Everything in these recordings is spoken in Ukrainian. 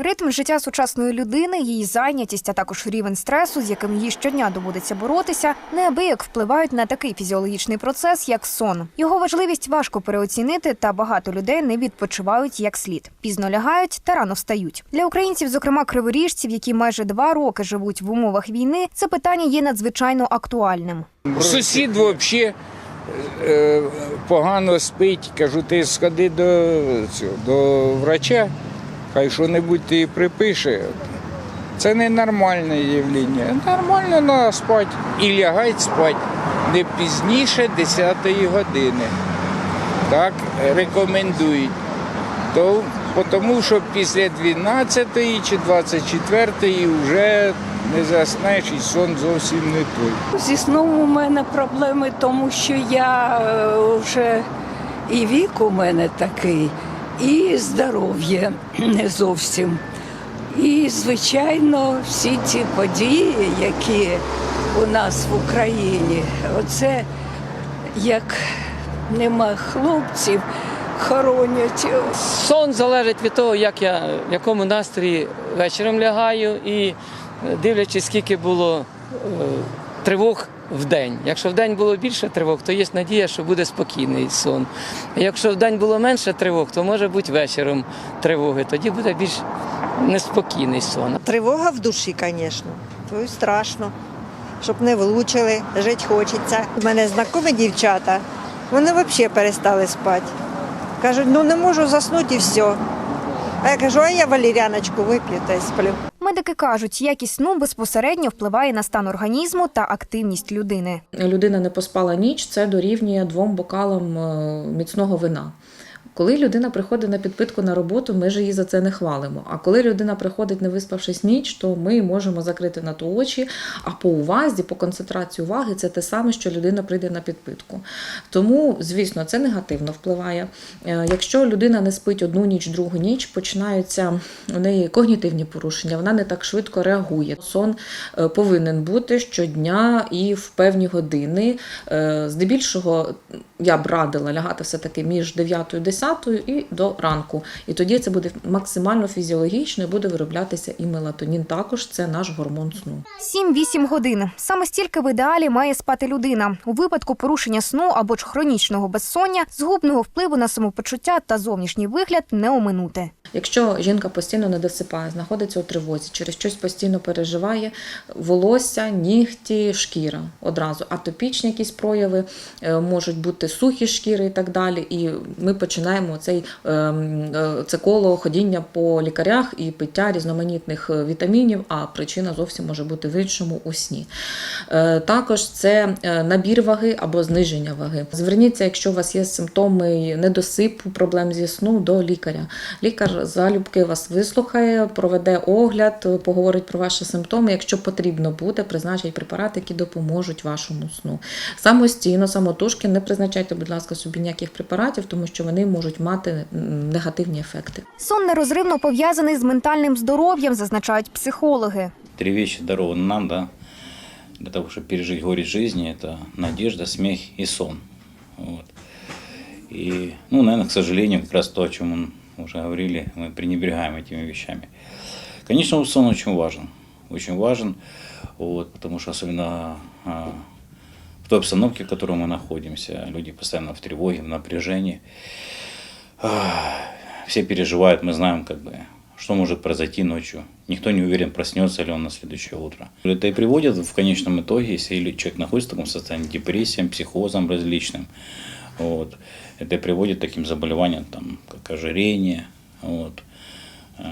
Ритм життя сучасної людини, її зайнятість, а також рівень стресу, з яким їй щодня доводиться боротися, неабияк впливають на такий фізіологічний процес, як сон. Його важливість важко переоцінити, та багато людей не відпочивають як слід. Пізно лягають та рано встають. Для українців, зокрема криворіжців, які майже два роки живуть в умовах війни, це питання є надзвичайно актуальним. Сусід взагалі е, погано спить. Кажу, ти сходи до, цього, до врача, хай що-небудь ти припише. Це не нормальне явлення. Нормально треба спати. І лягать спати не пізніше 10 години. Так рекомендують. То, тому що після 12 чи 24 вже не заснеш і сон зовсім не той. Зі сном у мене проблеми, тому що я е, вже і вік у мене такий, і здоров'я не зовсім. І, звичайно, всі ці події, які у нас в Україні, оце як нема хлопців, хоронять. Сон залежить від того, як я в якому настрої вечором лягаю, і е, дивлячись, скільки було е, тривог в день. Якщо в день було більше тривог, то є надія, що буде спокійний сон. Якщо в день було менше тривог, то може бути вечором тривоги. Тоді буде більш неспокійний сон. Тривога в душі, звісно. То страшно. Щоб не влучили, жити хочеться. У мене знайомі дівчата, вони взагалі перестали спати. Кажуть, ну не можу заснути і все. А я кажу, а я валеріаночку вип'ю та сплю. Медики кажуть, якість сну безпосередньо впливає на стан організму та активність людини. людина не поспала ніч, це дорівнює двом бокалам е, міцного вина. Коли людина приходить на підпитку на роботу, ми ж її за це не хвалимо. А коли людина приходить, не виспавшись ніч, то ми можемо закрити на то очі. А по увазі, по концентрації уваги, це те саме, що людина прийде на підпитку. Тому, звісно, це негативно впливає. Е, Якщо людина не спить одну ніч, другу ніч, починаються у неї когнітивні порушення, вона не так швидко реагує. Сон е, повинен бути щодня і в певні години. Е, Здебільшого я б радила лягати все-таки між 9 і 10 і до ранку. І тоді це буде максимально фізіологічно і буде вироблятися і мелатонін. Також це наш гормон сну. 7-8 годин. Саме стільки в ідеалі має спати людина. У випадку порушення сну або ж хронічного безсоння, згубного впливу на самопочуття та зовнішній вигляд не оминути. Якщо жінка постійно не досипає, знаходиться у тривозі, через щось постійно переживає, волосся, нігті, шкіра одразу. Атопічні якісь прояви е, можуть бути сухі шкіри і так далі. І ми починаємо цей, е, е, це коло ходіння по лікарях і пиття різноманітних е, вітамінів, а причина зовсім може бути в іншому у сні. Також це набір ваги або зниження ваги. Зверніться, якщо у вас є симптоми недосипу, проблем зі сну, до лікаря. Лікар залюбки вас вислухає, проведе огляд, поговорить про ваші симптоми. Якщо потрібно буде, призначить препарати, які допоможуть вашому сну. Самостійно, самотужки не призначайте, будь ласка, собі ніяких препаратів, тому що вони можуть мати м, негативні ефекти. Сон нерозривно пов'язаний з ментальним здоров'ям, зазначають психологи. Три вещи дарованы нам, да, для того, чтобы пережить горе жизни, это надежда, смех и сон. Вот. И, ну, наверное, к сожалению, как раз то, о чем мы уже говорили, мы пренебрегаем этими вещами. Конечно, сон очень важен, очень важен, вот, потому что особенно а, в той обстановке, в которой мы находимся, люди постоянно в тревоге, в напряжении, Ах, все переживают, мы знаем, как бы, что может произойти ночью. Никто не уверен, проснется ли он на следующее утро. Это и приводит в конечном итоге, если человек находится в таком состоянии, депрессиям, психозам различным, вот, это и приводит к таким заболеваниям, там, как ожирение, вот, э,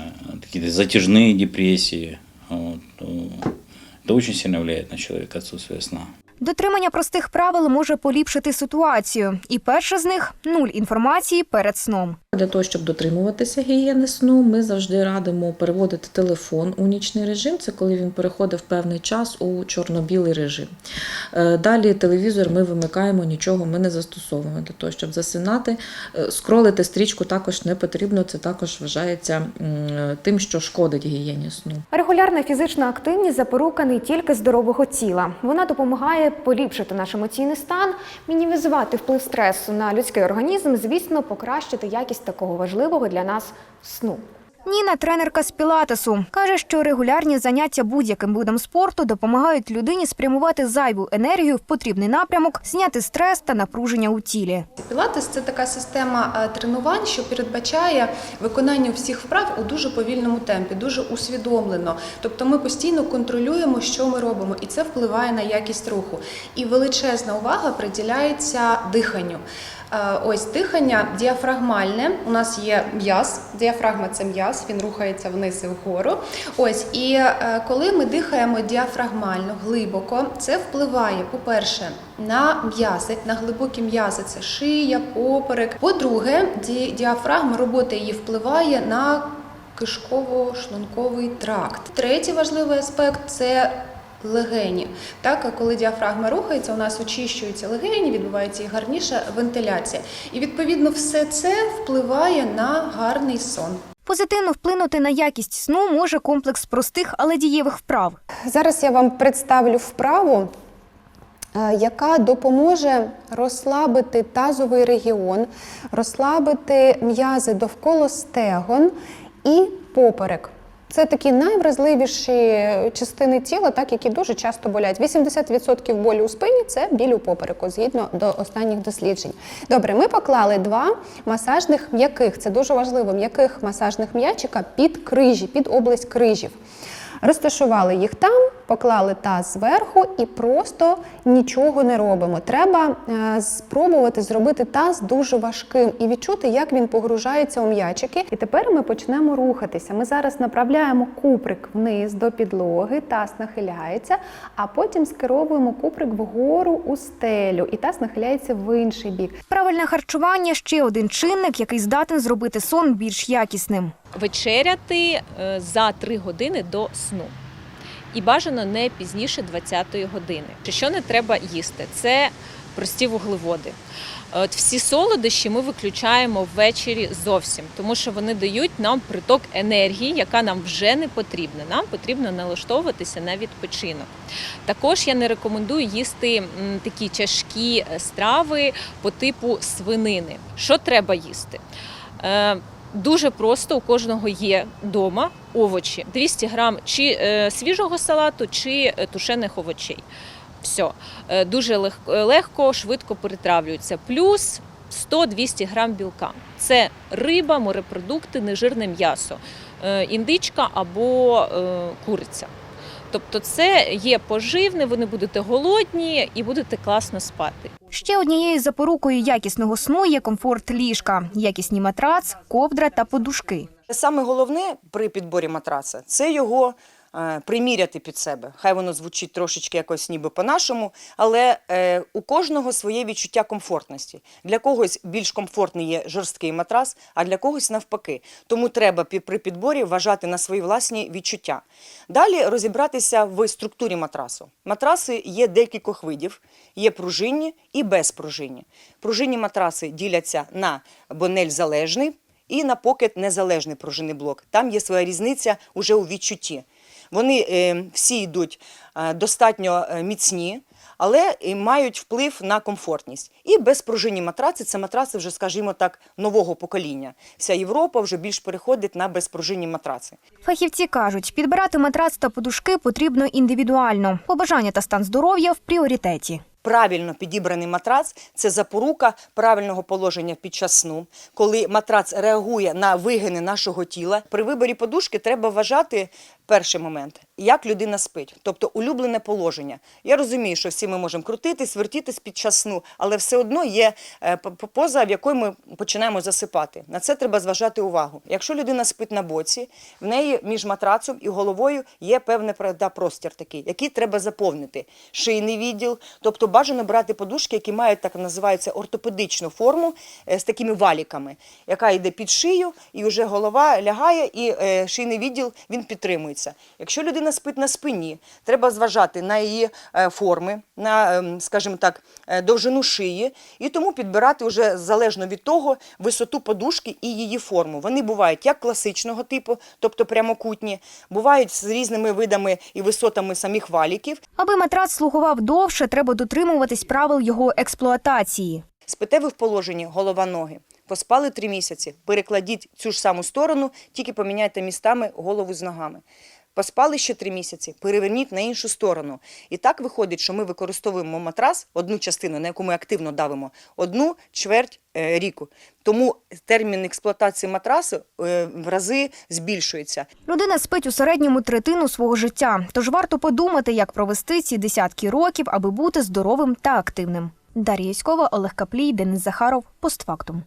какие-то затяжные депрессии. Вот, то это очень сильно влияет на человека отсутствие сна. Дотримання простих правил може поліпшити ситуацію. І перше з них нуль інформації перед сном. Для того, щоб дотримуватися гігієни сну, ми завжди радимо переводити телефон у нічний режим. Це коли він переходить в певний час у чорно-білий режим. Е, Далі телевізор ми вимикаємо, нічого ми не застосовуємо для того, щоб засинати. Е, Скролити стрічку також не потрібно. Це також вважається тим, що шкодить гігієні сну. Регулярна фізична активність запорука не тільки здорового тіла. Вона допомагає поліпшити наш емоційний стан, мінімізувати вплив стресу на людський організм, звісно, покращити якість такого важливого для нас сну. Ніна тренерка з пілатесу. Каже, що регулярні заняття будь-яким видом спорту допомагають людині спрямувати зайву енергію в потрібний напрямок, зняти стрес та напруження у тілі. Пілатес це така система е, тренувань, що передбачає виконання всіх вправ у дуже повільному темпі, дуже усвідомлено. Тобто ми постійно контролюємо, що ми робимо, і це впливає на якість руху. І величезна увага приділяється диханню. Е, Ось дихання діафрагмальне. У нас є м'яз. Діафрагма це м'яз, він рухається вниз і вгору. Ось і е, коли ми дихаємо діафрагмально, глибоко, це впливає, по-перше, на м'язи, на глибокі м'язи це шия, поперек. По-друге, ді- діафрагма, робота її впливає на кишково-шлунковий тракт. Третій важливий аспект це легені. Так, коли діафрагма рухається, у нас очищуються легені, відбувається і гарніша вентиляція. І відповідно все це впливає на гарний сон. Позитивно вплинути на якість сну може комплекс простих, але дієвих вправ. Зараз я вам представлю вправу, е, яка допоможе розслабити тазовий регіон, розслабити м'язи довкола стегон і поперек. Це такі найвразливіші частини тіла, так, які дуже часто болять. 80% болю у спині це біль у попереку, згідно до останніх досліджень. Добре, ми поклали два масажних м'яких, це дуже важливо, м'яких масажних м'ячика під крижі, під область крижів. Розташували їх там, поклали таз зверху і просто нічого не робимо. Треба е, спробувати зробити таз дуже важким і відчути, як він погружається у м'ячики. І тепер ми почнемо рухатися. Ми зараз направляємо куприк вниз до підлоги, таз нахиляється, а потім скеровуємо куприк вгору у стелю, і таз нахиляється в інший бік. Правильне харчування ще один чинник, який здатен зробити сон більш якісним. вечеряти е, за 3 години до сну. І бажано не пізніше 20-ї години. Що не треба їсти? Це прості вуглеводи. От всі солодощі ми виключаємо ввечері зовсім, тому що вони дають нам приток енергії, яка нам вже не потрібна. Нам потрібно налаштовуватися на відпочинок. Також я не рекомендую їсти такі тяжкі е, страви по типу свинини. Що треба їсти? Дуже просто у кожного є вдома овочі 200 грам чи е, свіжого салату, чи е, тушених овочей. Все дуже лег- легко, швидко перетравлюється. Плюс 100-200 грам білка. Це риба, морепродукти, нежирне м'ясо, е, індичка або куриця. Тобто це є поживне, ви не будете голодні і будете класно спати. Ще однією запорукою якісного сну є комфорт ліжка, якісні матрац, ковдра та подушки. Саме головне при підборі матраца це його приміряти під себе. Хай воно звучить трошечки якось ніби по-нашому, але е, у кожного своє відчуття комфортності. Для когось більш комфортний є жорсткий матрас, а для когось навпаки. Тому треба при підборі вважати на свої власні відчуття. Далі розібратися в структурі матрасу. Матраси є декількох видів: є пружинні і безпружинні. Пружинні матраси діляться на бонель залежний і на покет незалежний пружинний блок. Там є своя різниця уже у відчутті. Вони е, всі йдуть е, достатньо е, міцні, але і мають вплив на комфортність. І безпружинні матраци це матраци, вже, скажімо так, нового покоління. Вся Європа вже більш переходить на безпружинні матраци. Фахівці кажуть, підбирати матрац та подушки потрібно індивідуально. Побажання та стан здоров'я в пріоритеті. Правильно підібраний матрац це запорука правильного положення під час сну, коли матрац реагує на вигини нашого тіла. При виборі подушки треба вважати перший момент, як людина спить, тобто улюблене положення. Я розумію, що всі ми можемо крутитись, вертітись під час сну, але все одно є е, поза, в якої ми починаємо засипати. На це треба зважати увагу. Якщо людина спить на боці, в неї між матрацом і головою є певний простір такий, який треба заповнити. Шийний відділ, тобто бажано брати подушки, які мають так називається ортопедичну форму е, з такими валіками, яка йде під шию, і вже голова лягає, і е, шийний відділ він підтримується. Якщо людина спить на спині, треба зважати на її е, форми, на, ем, скажімо так, е, довжину шиї, і тому підбирати вже залежно від того висоту подушки і її форму. Вони бувають як класичного типу, тобто прямокутні, бувають з різними видами і висотами самих валіків. Аби матрац слугував довше, треба дотримуватись правил його експлуатації. Спите ви в положенні голова-ноги. Поспали три місяці. Перекладіть цю ж саму сторону, тільки поміняйте містами голову з ногами. Поспали ще три місяці, переверніть на іншу сторону. І так виходить, що ми використовуємо матрас, одну частину, на яку ми активно давимо, одну чверть е, ріку. Тому термін експлуатації матрасу е, в рази збільшується. Людина спить у середньому третину свого життя, тож варто подумати, як провести ці десятки років, аби бути здоровим та активним. Дар'я Яськова, Олег Каплій, Денис Захаров. Постфактум.